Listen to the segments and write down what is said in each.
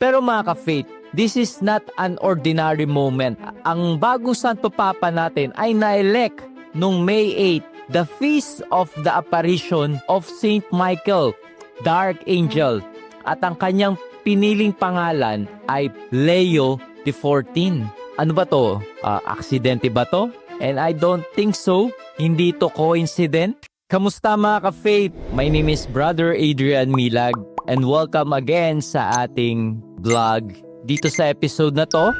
Pero mga ka-faith, this is not an ordinary moment. Ang bagong Santo Papa natin ay na-elect noong May 8, the feast of the apparition of Saint Michael, the Archangel. At ang kanyang piniling pangalan ay Leo XIV. Ano ba to? Ah, aksidente ba to? And I don't think so. Hindi to coincident. Kamusta mga ka-faith? My name is Brother Adrian Milag and welcome again sa ating vlog. Dito sa episode na to,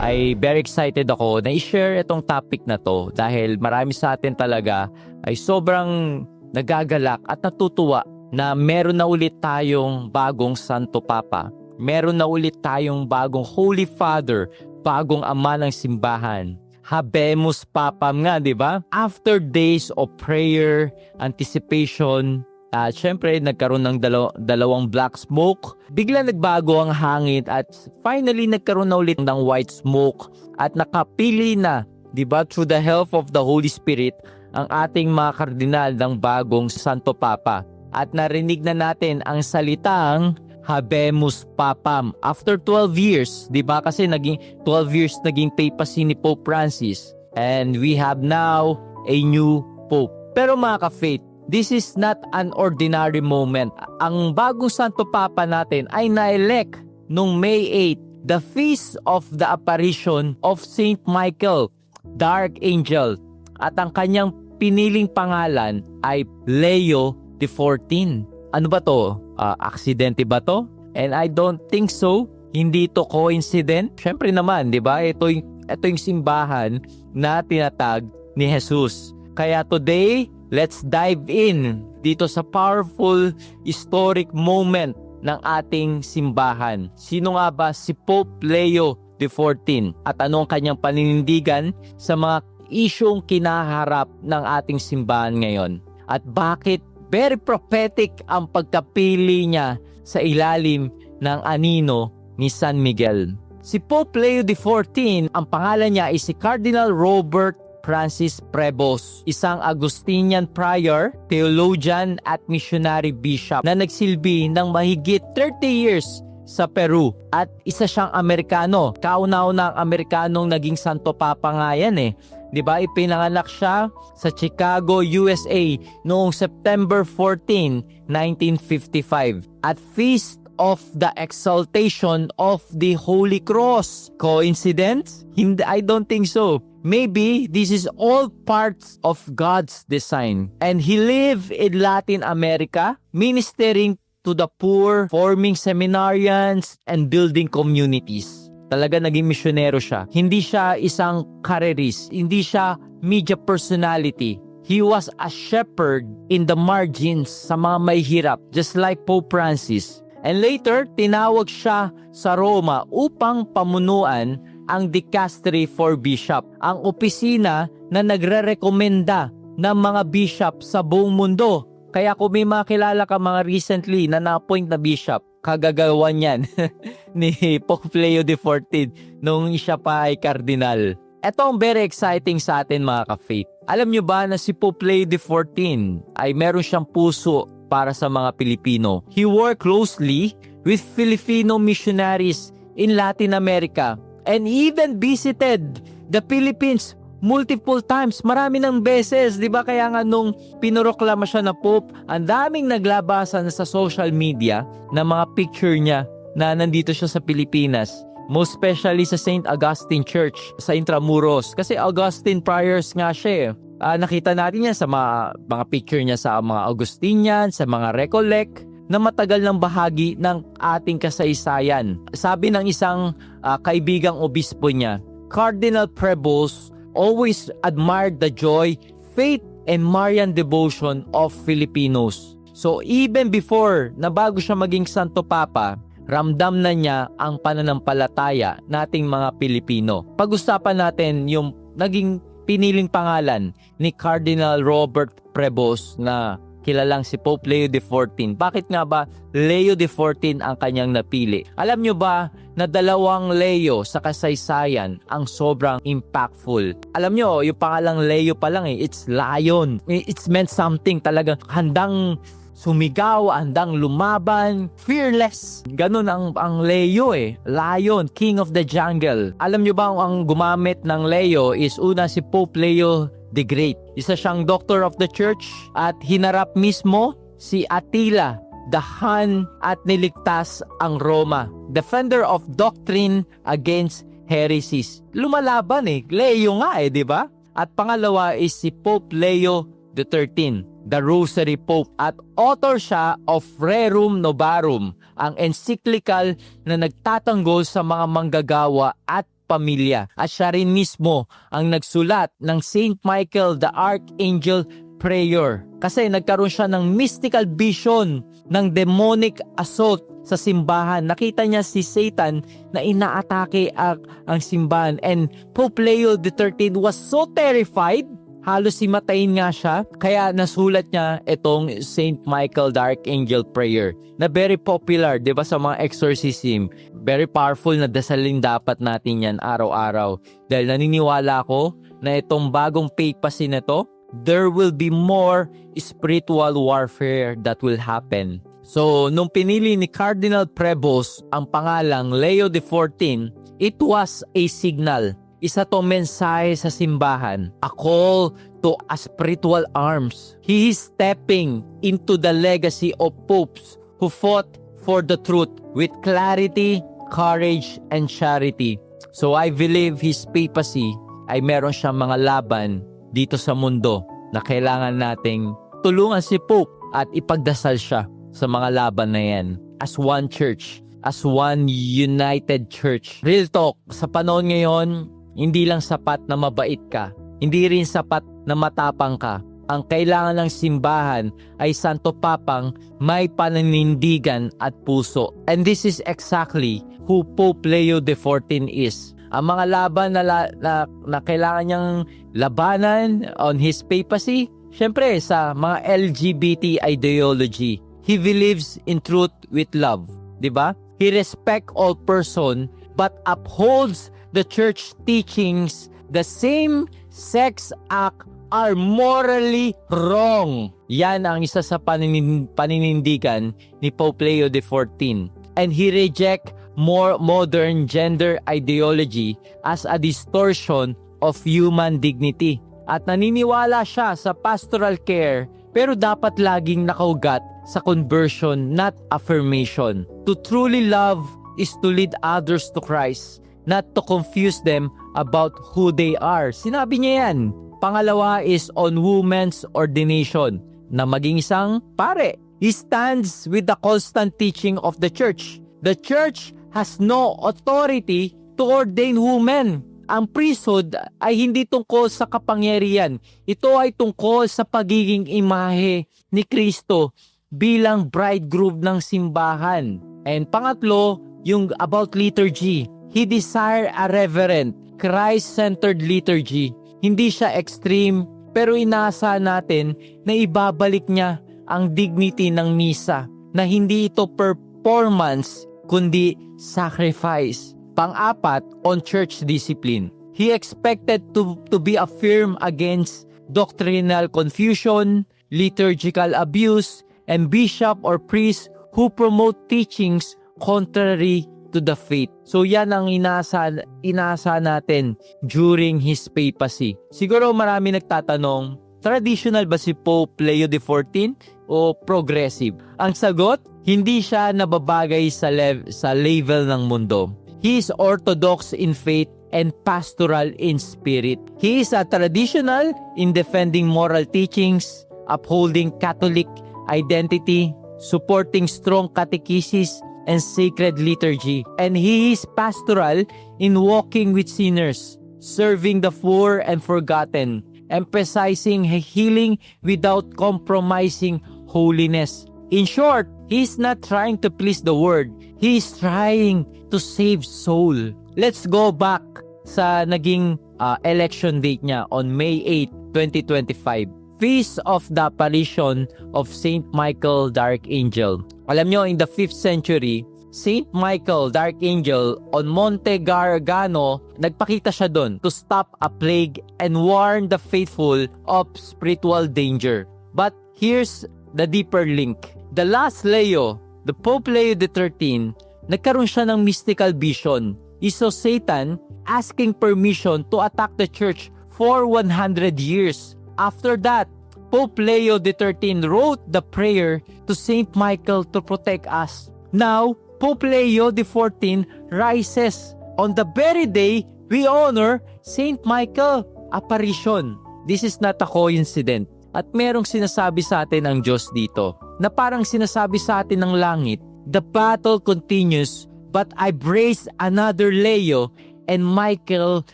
ay very excited ako na i-share itong topic na to dahil marami sa atin talaga ay sobrang nagagalak at natutuwa na meron na ulit tayong bagong Santo Papa. Meron na ulit tayong bagong Holy Father, bagong ama ng simbahan. Habemus Papam nga, di ba? After days of prayer, anticipation, at syempre nagkaroon ng dalaw- dalawang black smoke. Bigla nagbago ang hangin at finally nagkaroon na ulit ng white smoke at nakapili na, di ba, through the help of the Holy Spirit, ang ating mga kardinal ng bagong Santo Papa. At narinig na natin ang salitang Habemus Papam. After 12 years, di ba kasi naging 12 years naging papacy ni Pope Francis. And we have now a new Pope. Pero mga ka-faith, this is not an ordinary moment. Ang bagong Santo Papa natin ay na-elect noong May 8, the feast of the apparition of Saint Michael, the Archangel. At ang kanyang piniling pangalan ay Leo XIV. Ano ba to? Ah, aksidente ba to? And I don't think so. Hindi to coincident. Syempre naman, di ba? Ito yung, ito yung simbahan na tinatag ni Jesus. Kaya today, let's dive in dito sa powerful historic moment ng ating simbahan. Sino nga ba si Pope Leo XIV? At ano ang kanyang paninindigan sa mga isyong kinaharap ng ating simbahan ngayon? At bakit very prophetic ang pagkapili niya sa ilalim ng anino ni San Miguel. Si Pope Leo XIV, ang pangalan niya ay si Cardinal Robert Francis Prebos, isang Agustinian prior, theologian at missionary bishop na nagsilbi ng mahigit 30 years sa Peru at isa siyang Amerikano. Kauna-una ang Amerikanong naging Santo Papa nga yan eh. 'Di ba? Ipinanganak siya sa Chicago, USA noong September 14, 1955 at Feast of the Exaltation of the Holy Cross. Coincidence? Hindi, I don't think so. Maybe this is all parts of God's design. And he lived in Latin America, ministering to the poor, forming seminarians, and building communities. Talaga naging misyonero siya. Hindi siya isang karerist. Hindi siya media personality. He was a shepherd in the margins sa mga may hirap, just like Pope Francis. And later, tinawag siya sa Roma upang pamunuan ang dicastery for bishop, ang opisina na nagre-rekomenda ng mga bishop sa buong mundo. Kaya kung may mga kilala ka mga recently na na-appoint na bishop, kagagawan yan ni Pope Leo XIV nung siya pa ay kardinal. Ito ang very exciting sa atin mga ka-faith. Alam nyo ba na si Pope Leo XIV ay meron siyang puso para sa mga Pilipino. He worked closely with Filipino missionaries in Latin America and even visited the Philippines multiple times, marami ng beses, 'di ba? Kaya nga nung pinoroklama siya na pope, ang daming naglabasan sa social media na mga picture niya na nandito siya sa Pilipinas. Most especially sa St. Augustine Church sa Intramuros. Kasi Augustine Priors nga siya eh. Ah, nakita natin yan sa mga, mga picture niya sa mga Augustinian, sa mga Recollect, na matagal ng bahagi ng ating kasaysayan. Sabi ng isang ah, kaibigang obispo niya, Cardinal Prebles always admired the joy, faith, and Marian devotion of Filipinos. So even before na bago siya maging Santo Papa, ramdam na niya ang pananampalataya nating mga Pilipino. Pag-usapan natin yung naging piniling pangalan ni Cardinal Robert Prebos na kilalang si Pope Leo XIV. Bakit nga ba Leo XIV ang kanyang napili? Alam nyo ba na dalawang Leo sa kasaysayan ang sobrang impactful? Alam nyo, yung pangalang Leo pa lang eh, it's lion. It's meant something talagang handang sumigaw, andang lumaban, fearless. Ganun ang, ang Leo eh. Lion, king of the jungle. Alam nyo ba ang gumamit ng Leo is una si Pope Leo the Great. Isa siyang doctor of the church at hinarap mismo si Attila the Han at niligtas ang Roma. Defender of doctrine against heresies. Lumalaban eh. Leo nga eh, di ba? At pangalawa is si Pope Leo XIII, the Rosary Pope at author siya of Rerum Novarum, ang encyclical na nagtatanggol sa mga manggagawa at pamilya. At siya rin mismo ang nagsulat ng Saint Michael the Archangel prayer. Kasi nagkaroon siya ng mystical vision ng demonic assault sa simbahan. Nakita niya si Satan na inaatake ang simbahan. And Pope Leo XIII was so terrified halos simatayin nga siya. Kaya nasulat niya itong Saint Michael the Archangel Prayer na very popular, di ba, sa mga exorcism. Very powerful na dasalin dapat natin yan araw-araw. Dahil naniniwala ako na itong bagong papacy na to, there will be more spiritual warfare that will happen. So, nung pinili ni Cardinal Prevost ang pangalang Leo XIV, it was a signal. Isa to mensahe sa simbahan. A call to a spiritual arms. He is stepping into the legacy of popes who fought for the truth with clarity, courage, and charity. So I believe his papacy ay meron siyang mga laban dito sa mundo na kailangan nating tulungan si Pope at ipagdasal siya sa mga laban na yan as one church, as one united church. Real talk, sa panahon ngayon, hindi lang sapat na mabait ka, hindi rin sapat na matapang ka. Ang kailangan ng simbahan ay Santo Papang may pananindigan at puso. And this is exactly who Pope Leo XIV is ang mga laban na, la- na, na kailangan niyang labanan on his papacy, syempre sa mga LGBT ideology. He believes in truth with love, 'di ba? He respect all person but upholds the church teachings the same sex act are morally wrong. Yan ang isa sa paninin- paninindigan ni Pope Leo XIV. And he reject more modern gender ideology as a distortion of human dignity. At naniniwala siya sa pastoral care pero dapat laging nakaugat sa conversion not affirmation. To truly love is to lead others to Christ, not to confuse them about who they are. Sinabi niya yan. Pangalawa is on women's ordination na maging isang pare. He stands with the constant teaching of the church. The church has no authority to ordain women. Ang priesthood ay hindi tungkol sa kapangyarihan. Ito ay tungkol sa pagiging imahe ni Kristo bilang bridegroom ng simbahan. And pangatlo, yung about liturgy. He desire a reverent, Christ-centered liturgy. Hindi siya extreme, pero inasa natin na ibabalik niya ang dignity ng misa na hindi ito performance kundi sacrifice. Pang-apat, on church discipline. He expected to, to be a firm against doctrinal confusion, liturgical abuse, and bishop or priest who promote teachings contrary to the faith. So yan ang inasa, inasa natin during his papacy. Siguro marami nagtatanong, traditional ba si Pope Leo XIV o progressive? Ang sagot, hindi siya nababagay sa, lev- sa level ng mundo. He is orthodox in faith and pastoral in spirit. He is a traditional in defending moral teachings, upholding Catholic identity, supporting strong catechesis and sacred liturgy. And he is pastoral in walking with sinners, serving the poor and forgotten, emphasizing healing without compromising holiness. In short, he is not trying to please the world. He is trying to save soul. Let's go back sa naging uh, election date niya on May 8, 2025. Feast of the Apparition of Saint Michael the Archangel. Alam nyo, in the 5th century, Saint Michael the Archangel on Monte Gargano, nagpakita siya doon to stop a plague and warn the faithful of spiritual danger. But here's the deeper link. The last Leo, the Pope Leo XIII, nagkaroon siya ng mystical vision. Saw Satan asking permission to attack the church for 100 years. After that, Pope Leo XIII wrote the prayer to Saint Michael to protect us. Now, Pope Leo XIV rises. On the very day, we honor Saint Michael apparition. This is not a coincidence. At merong sinasabi sa atin ang Diyos dito na parang sinasabi sa atin ng langit, The battle continues but I brace another Leo and Michael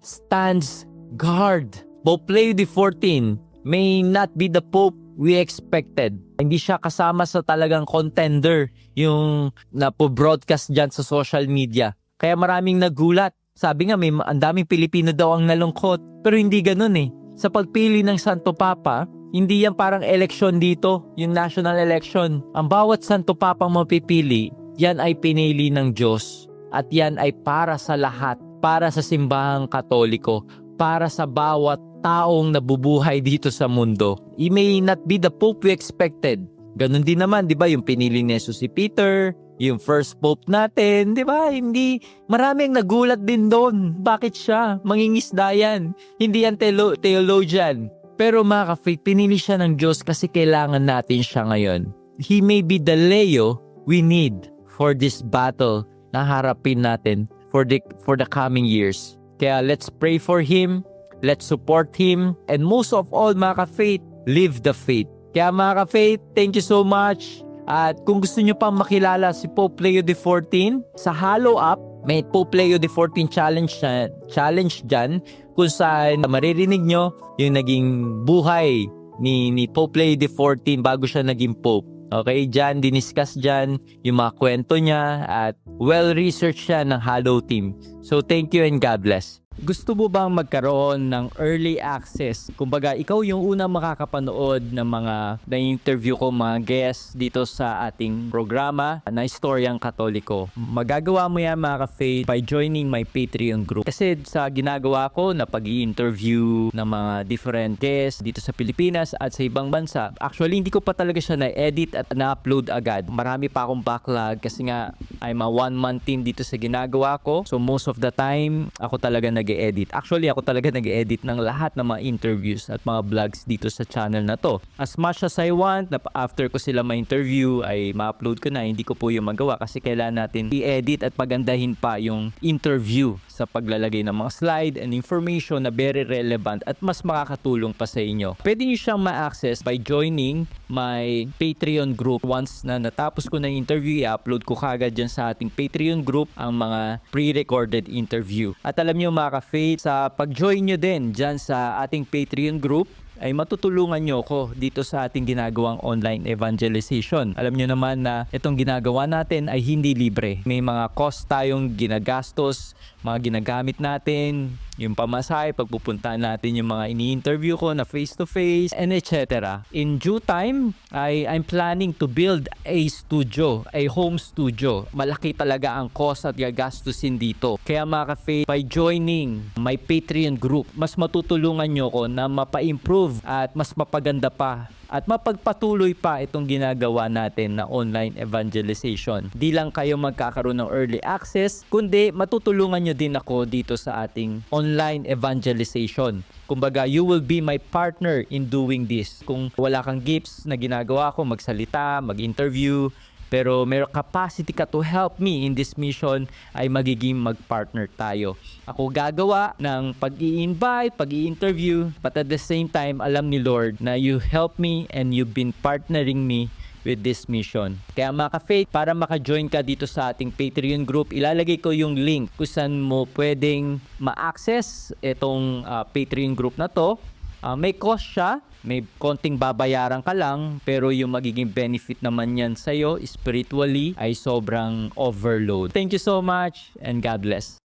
stands guard. Pope Leo XIV may not be the Pope we expected. Hindi siya kasama sa talagang contender yung napo-broadcast dyan sa social media. Kaya maraming nagulat. Sabi nga, may ma- ang daming Pilipino daw ang nalungkot. Pero hindi ganun eh. Sa pagpili ng Santo Papa, hindi yan parang election dito, yung national election. Ang bawat Santo Papang mapipili, yan ay pinili ng Diyos. At yan ay para sa lahat, para sa simbahang katoliko, para sa bawat taong nabubuhay dito sa mundo. He may not be the Pope we expected. Ganon din naman, di ba, yung pinili ni Jesus si Peter, yung first Pope natin, di ba, hindi, maraming nagulat din doon. Bakit siya? Mangingisda yan. Hindi yan teolo- theologian. Pero mga ka-faith, pinili siya ng Diyos kasi kailangan natin siya ngayon. He may be the Leo we need for this battle na harapin natin for the, for the coming years. Kaya let's pray for Him, let's support Him, and most of all mga ka-faith, live the faith. Kaya mga ka-faith, thank you so much. At kung gusto nyo pang makilala si Pope Leo XIV, sa Hollow Up, may Pope Leo XIV challenge, na- challenge dyan kung saan maririnig nyo yung naging buhay ni, ni Pope Leo XIV bago siya naging Pope. Okay, dyan, diniscuss dyan yung mga kwento niya at well-researched siya ng Hollow Team. So thank you and God bless. Gusto mo bang magkaroon ng early access? Kumbaga, ikaw yung unang makakapanood ng mga na-interview ko mga guests dito sa ating programa na Istoryang Katoliko. Magagawa mo yan mga ka-faith by joining my Patreon group. Kasi sa ginagawa ko na pag interview ng mga different guests dito sa Pilipinas at sa ibang bansa, actually hindi ko pa talaga siya na-edit at na-upload agad. Marami pa akong backlog kasi nga I'm a one-man team dito sa ginagawa ko. So most of the time, ako talaga nag-edit. Actually, ako talaga nag-edit ng lahat ng mga interviews at mga vlogs dito sa channel na to. As much as I want, na after ko sila ma-interview, ay ma-upload ko na. Hindi ko po yung magawa kasi kailangan natin i-edit at pagandahin pa yung interview sa paglalagay ng mga slide and information na very relevant at mas makakatulong pa sa inyo. Pwede nyo siyang ma-access by joining my Patreon group. Once na natapos ko na yung interview, i-upload ko kagad dyan sa ating Patreon group ang mga pre-recorded interview. At alam nyo mga ka-faith, sa pag-join nyo din dyan sa ating Patreon group, ay matutulungan nyo ko dito sa ating ginagawang online evangelization. Alam nyo naman na itong ginagawa natin ay hindi libre. May mga cost tayong ginagastos, mga ginagamit natin, yung pamasahe, pagpupuntahan natin yung mga ini-interview ko na face-to-face, and etc. In due time, I, I'm planning to build a studio, a home studio. Malaki talaga ang cost at gagastusin dito. Kaya mga ka-faith, by joining my Patreon group, mas matutulungan nyo ko na mapa-improve at mas mapaganda pa at mapagpatuloy pa itong ginagawa natin na online evangelization. Di lang kayo magkakaroon ng early access, kundi matutulungan nyo din ako dito sa ating online evangelization. Kumbaga, you will be my partner in doing this. Kung wala kang gifts na ginagawa ko, magsalita, mag-interview, pero may capacity ka to help me in this mission ay magiging mag-partner tayo. Ako gagawa ng pag-i-invite, pag-i-interview, but at the same time, alam ni Lord na you help me and you've been partnering me with this mission. Kaya mga ka-faith, para maka-join ka dito sa ating Patreon group, ilalagay ko yung link kung saan mo pwedeng ma-access itong ah, Patreon group na to. Ah, may cost siya, may konting babayaran ka lang, pero yung magiging benefit naman yan sa'yo spiritually ay sobrang overload. Thank you so much and God bless.